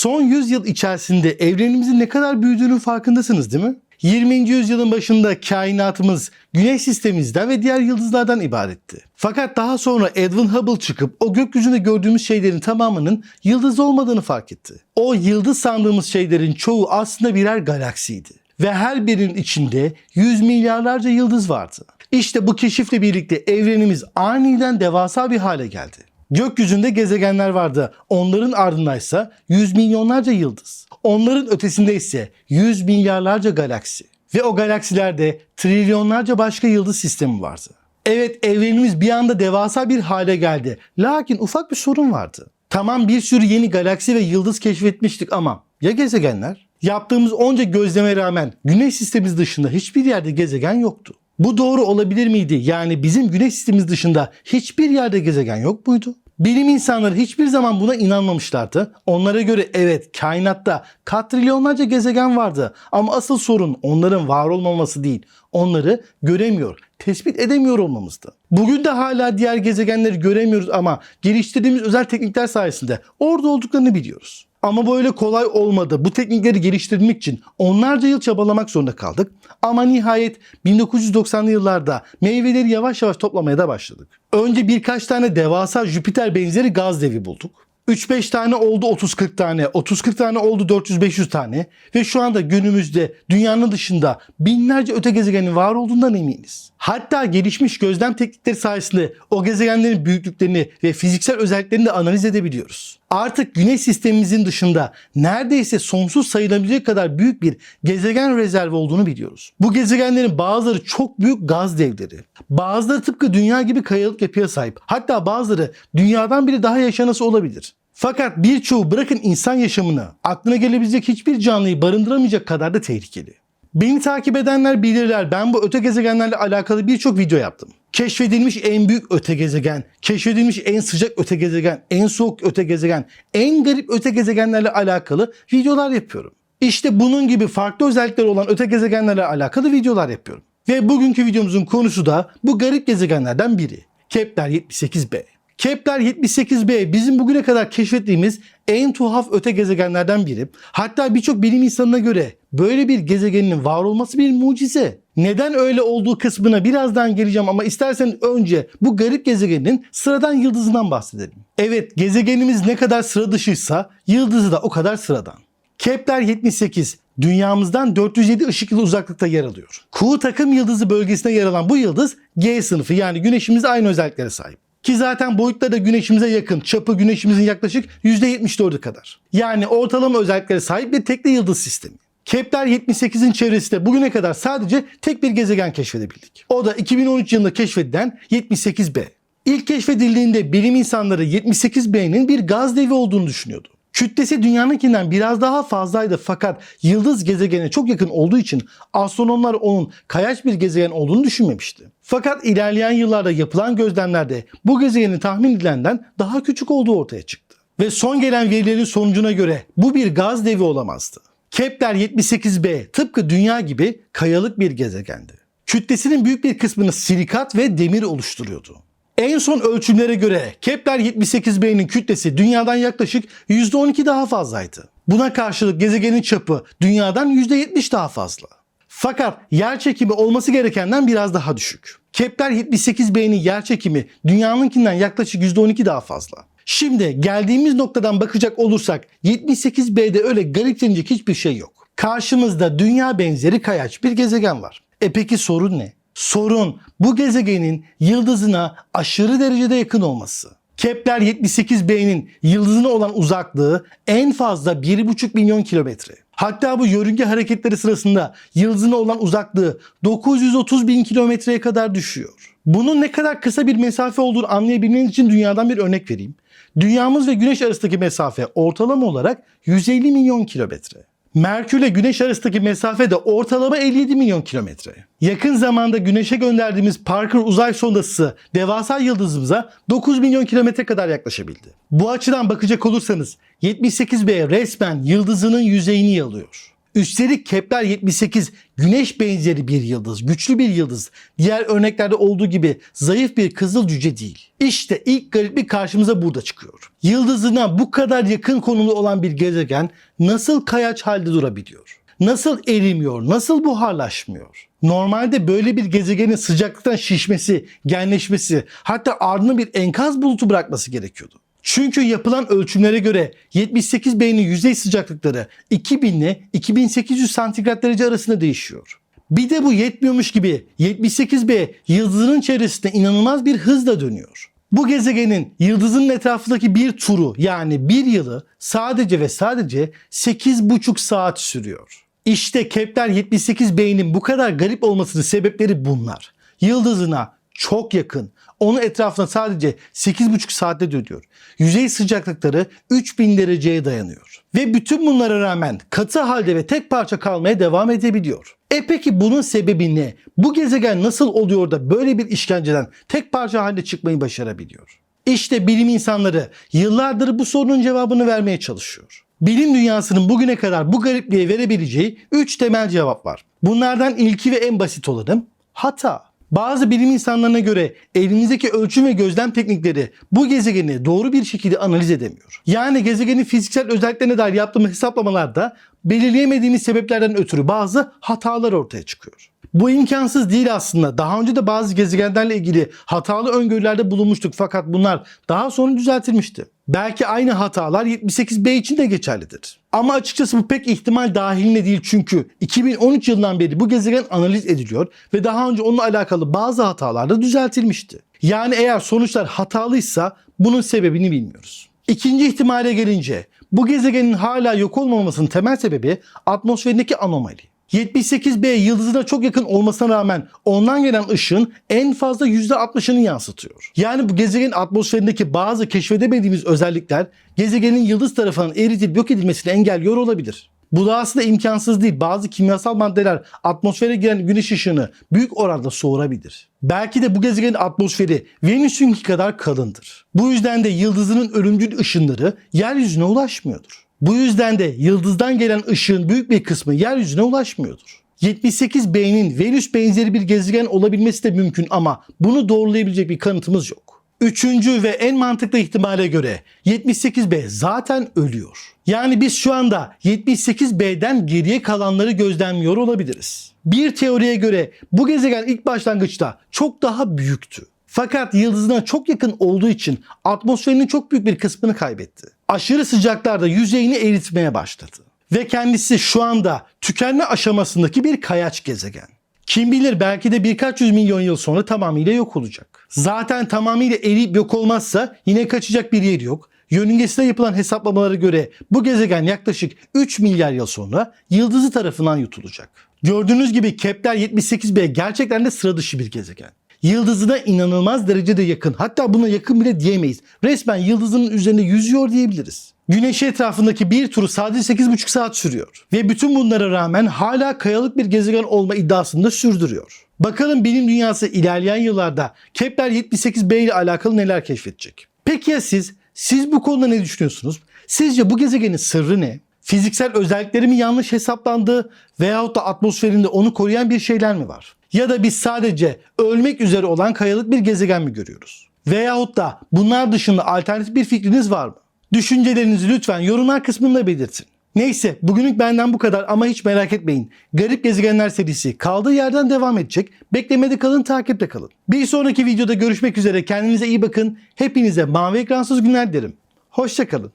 Son 100 yıl içerisinde evrenimizin ne kadar büyüdüğünün farkındasınız değil mi? 20. yüzyılın başında kainatımız güneş sistemimizden ve diğer yıldızlardan ibaretti. Fakat daha sonra Edwin Hubble çıkıp o gökyüzünde gördüğümüz şeylerin tamamının yıldız olmadığını fark etti. O yıldız sandığımız şeylerin çoğu aslında birer galaksiydi. Ve her birinin içinde yüz milyarlarca yıldız vardı. İşte bu keşifle birlikte evrenimiz aniden devasa bir hale geldi. Gökyüzünde gezegenler vardı. Onların ardındaysa yüz milyonlarca yıldız. Onların ötesinde ise yüz milyarlarca galaksi. Ve o galaksilerde trilyonlarca başka yıldız sistemi vardı. Evet evrenimiz bir anda devasa bir hale geldi. Lakin ufak bir sorun vardı. Tamam bir sürü yeni galaksi ve yıldız keşfetmiştik ama ya gezegenler? Yaptığımız onca gözleme rağmen güneş sistemimiz dışında hiçbir yerde gezegen yoktu. Bu doğru olabilir miydi? Yani bizim güneş sistemimiz dışında hiçbir yerde gezegen yok muydu? Bilim insanları hiçbir zaman buna inanmamışlardı. Onlara göre evet kainatta katrilyonlarca gezegen vardı ama asıl sorun onların var olmaması değil. Onları göremiyor, tespit edemiyor olmamızdı. Bugün de hala diğer gezegenleri göremiyoruz ama geliştirdiğimiz özel teknikler sayesinde orada olduklarını biliyoruz. Ama böyle kolay olmadı. Bu teknikleri geliştirmek için onlarca yıl çabalamak zorunda kaldık. Ama nihayet 1990'lı yıllarda meyveleri yavaş yavaş toplamaya da başladık. Önce birkaç tane devasa Jüpiter benzeri gaz devi bulduk. 3-5 tane oldu 30-40 tane, 30-40 tane oldu 400-500 tane ve şu anda günümüzde dünyanın dışında binlerce öte gezegenin var olduğundan eminiz. Hatta gelişmiş gözlem teknikleri sayesinde o gezegenlerin büyüklüklerini ve fiziksel özelliklerini de analiz edebiliyoruz. Artık güneş sistemimizin dışında neredeyse sonsuz sayılabilecek kadar büyük bir gezegen rezervi olduğunu biliyoruz. Bu gezegenlerin bazıları çok büyük gaz devleri. Bazıları tıpkı dünya gibi kayalık yapıya sahip. Hatta bazıları dünyadan bile daha yaşanası olabilir. Fakat birçoğu bırakın insan yaşamını aklına gelebilecek hiçbir canlıyı barındıramayacak kadar da tehlikeli. Beni takip edenler bilirler ben bu öte gezegenlerle alakalı birçok video yaptım. Keşfedilmiş en büyük öte gezegen, keşfedilmiş en sıcak öte gezegen, en soğuk öte gezegen, en garip öte gezegenlerle alakalı videolar yapıyorum. İşte bunun gibi farklı özellikleri olan öte gezegenlerle alakalı videolar yapıyorum. Ve bugünkü videomuzun konusu da bu garip gezegenlerden biri. Kepler 78b. Kepler 78b bizim bugüne kadar keşfettiğimiz en tuhaf öte gezegenlerden biri. Hatta birçok bilim insanına göre böyle bir gezegenin var olması bir mucize. Neden öyle olduğu kısmına birazdan geleceğim ama istersen önce bu garip gezegenin sıradan yıldızından bahsedelim. Evet gezegenimiz ne kadar sıra dışıysa yıldızı da o kadar sıradan. Kepler 78 dünyamızdan 407 ışık yılı uzaklıkta yer alıyor. Kuğu takım yıldızı bölgesine yer alan bu yıldız G sınıfı yani güneşimizle aynı özelliklere sahip. Ki zaten boyutları da güneşimize yakın. Çapı güneşimizin yaklaşık %74'ü kadar. Yani ortalama özelliklere sahip bir tekli yıldız sistemi. Kepler 78'in çevresinde bugüne kadar sadece tek bir gezegen keşfedebildik. O da 2013 yılında keşfedilen 78b. İlk keşfedildiğinde bilim insanları 78b'nin bir gaz devi olduğunu düşünüyordu. Kütlesi dünyanınkinden biraz daha fazlaydı fakat yıldız gezegene çok yakın olduğu için astronomlar onun kayaç bir gezegen olduğunu düşünmemişti. Fakat ilerleyen yıllarda yapılan gözlemlerde bu gezegenin tahmin edilenden daha küçük olduğu ortaya çıktı. Ve son gelen verilerin sonucuna göre bu bir gaz devi olamazdı. Kepler 78b tıpkı dünya gibi kayalık bir gezegendi. Kütlesinin büyük bir kısmını silikat ve demir oluşturuyordu. En son ölçümlere göre Kepler 78b'nin kütlesi dünyadan yaklaşık %12 daha fazlaydı. Buna karşılık gezegenin çapı dünyadan %70 daha fazla. Fakat yer çekimi olması gerekenden biraz daha düşük. Kepler 78b'nin yer çekimi dünyanınkinden yaklaşık %12 daha fazla. Şimdi geldiğimiz noktadan bakacak olursak 78b'de öyle garip denilecek hiçbir şey yok. Karşımızda dünya benzeri kayaç bir gezegen var. E peki sorun ne? Sorun bu gezegenin yıldızına aşırı derecede yakın olması. Kepler 78b'nin yıldızına olan uzaklığı en fazla 1,5 milyon kilometre. Hatta bu yörünge hareketleri sırasında yıldızına olan uzaklığı 930 bin kilometreye kadar düşüyor. Bunun ne kadar kısa bir mesafe olduğunu anlayabilmeniz için dünyadan bir örnek vereyim. Dünyamız ve Güneş arasındaki mesafe ortalama olarak 150 milyon kilometre. Merkür ile Güneş arasındaki mesafe de ortalama 57 milyon kilometre. Yakın zamanda Güneş'e gönderdiğimiz Parker uzay sondası devasa yıldızımıza 9 milyon kilometre kadar yaklaşabildi. Bu açıdan bakacak olursanız 78b resmen yıldızının yüzeyini yalıyor. Üstelik Kepler 78 güneş benzeri bir yıldız, güçlü bir yıldız. Diğer örneklerde olduğu gibi zayıf bir kızıl cüce değil. İşte ilk gariplik karşımıza burada çıkıyor. Yıldızına bu kadar yakın konumda olan bir gezegen nasıl kayaç halde durabiliyor? Nasıl erimiyor? Nasıl buharlaşmıyor? Normalde böyle bir gezegenin sıcaklıktan şişmesi, genleşmesi, hatta ardına bir enkaz bulutu bırakması gerekiyordu. Çünkü yapılan ölçümlere göre 78B'nin yüzey sıcaklıkları 2000 ile 2800 santigrat derece arasında değişiyor. Bir de bu yetmiyormuş gibi 78B yıldızının çevresinde inanılmaz bir hızla dönüyor. Bu gezegenin yıldızın etrafındaki bir turu yani bir yılı sadece ve sadece 8,5 saat sürüyor. İşte Kepler 78B'nin bu kadar garip olmasının sebepleri bunlar. Yıldızına çok yakın. Onun etrafına sadece 8,5 saatte dönüyor. Yüzey sıcaklıkları 3000 dereceye dayanıyor. Ve bütün bunlara rağmen katı halde ve tek parça kalmaya devam edebiliyor. E peki bunun sebebi ne? Bu gezegen nasıl oluyor da böyle bir işkenceden tek parça halde çıkmayı başarabiliyor? İşte bilim insanları yıllardır bu sorunun cevabını vermeye çalışıyor. Bilim dünyasının bugüne kadar bu garipliğe verebileceği 3 temel cevap var. Bunlardan ilki ve en basit olanı hata. Bazı bilim insanlarına göre elimizdeki ölçüm ve gözlem teknikleri bu gezegeni doğru bir şekilde analiz edemiyor. Yani gezegenin fiziksel özelliklerine dair yaptığımız hesaplamalarda belirleyemediğimiz sebeplerden ötürü bazı hatalar ortaya çıkıyor. Bu imkansız değil aslında. Daha önce de bazı gezegenlerle ilgili hatalı öngörülerde bulunmuştuk fakat bunlar daha sonra düzeltilmişti. Belki aynı hatalar 78B için de geçerlidir. Ama açıkçası bu pek ihtimal dahilinde değil çünkü 2013 yılından beri bu gezegen analiz ediliyor ve daha önce onunla alakalı bazı hatalar da düzeltilmişti. Yani eğer sonuçlar hatalıysa bunun sebebini bilmiyoruz. İkinci ihtimale gelince bu gezegenin hala yok olmamasının temel sebebi atmosferindeki anomali. 78b yıldızına çok yakın olmasına rağmen ondan gelen ışığın en fazla %60'ını yansıtıyor. Yani bu gezegenin atmosferindeki bazı keşfedemediğimiz özellikler gezegenin yıldız tarafından eritip yok edilmesini engelliyor olabilir. Bu da aslında imkansız değil. Bazı kimyasal maddeler atmosfere giren güneş ışığını büyük oranda soğurabilir. Belki de bu gezegenin atmosferi Venüs'ünki kadar kalındır. Bu yüzden de yıldızının ölümcül ışınları yeryüzüne ulaşmıyordur. Bu yüzden de yıldızdan gelen ışığın büyük bir kısmı yeryüzüne ulaşmıyordur. 78B'nin Venüs benzeri bir gezegen olabilmesi de mümkün ama bunu doğrulayabilecek bir kanıtımız yok. Üçüncü ve en mantıklı ihtimale göre 78B zaten ölüyor. Yani biz şu anda 78B'den geriye kalanları gözlemliyor olabiliriz. Bir teoriye göre bu gezegen ilk başlangıçta çok daha büyüktü. Fakat yıldızına çok yakın olduğu için atmosferinin çok büyük bir kısmını kaybetti. Aşırı sıcaklarda yüzeyini eritmeye başladı. Ve kendisi şu anda tükenme aşamasındaki bir kayaç gezegen. Kim bilir belki de birkaç yüz milyon yıl sonra tamamıyla yok olacak. Zaten tamamıyla eriyip yok olmazsa yine kaçacak bir yer yok. Yörüngesinde yapılan hesaplamalara göre bu gezegen yaklaşık 3 milyar yıl sonra yıldızı tarafından yutulacak. Gördüğünüz gibi Kepler 78b gerçekten de sıra dışı bir gezegen. Yıldızına inanılmaz derecede yakın. Hatta buna yakın bile diyemeyiz. Resmen yıldızının üzerinde yüzüyor diyebiliriz. Güneş etrafındaki bir turu sadece 8,5 saat sürüyor. Ve bütün bunlara rağmen hala kayalık bir gezegen olma iddiasını da sürdürüyor. Bakalım bilim dünyası ilerleyen yıllarda Kepler 78b ile alakalı neler keşfedecek? Peki ya siz? Siz bu konuda ne düşünüyorsunuz? Sizce bu gezegenin sırrı ne? Fiziksel özellikleri mi yanlış hesaplandı veyahut da atmosferinde onu koruyan bir şeyler mi var? Ya da biz sadece ölmek üzere olan kayalık bir gezegen mi görüyoruz? Veyahut da bunlar dışında alternatif bir fikriniz var mı? Düşüncelerinizi lütfen yorumlar kısmında belirtin. Neyse bugünlük benden bu kadar ama hiç merak etmeyin. Garip Gezegenler serisi kaldığı yerden devam edecek. Beklemede kalın, takipte kalın. Bir sonraki videoda görüşmek üzere. Kendinize iyi bakın. Hepinize mavi ekransız günler dilerim. Hoşçakalın.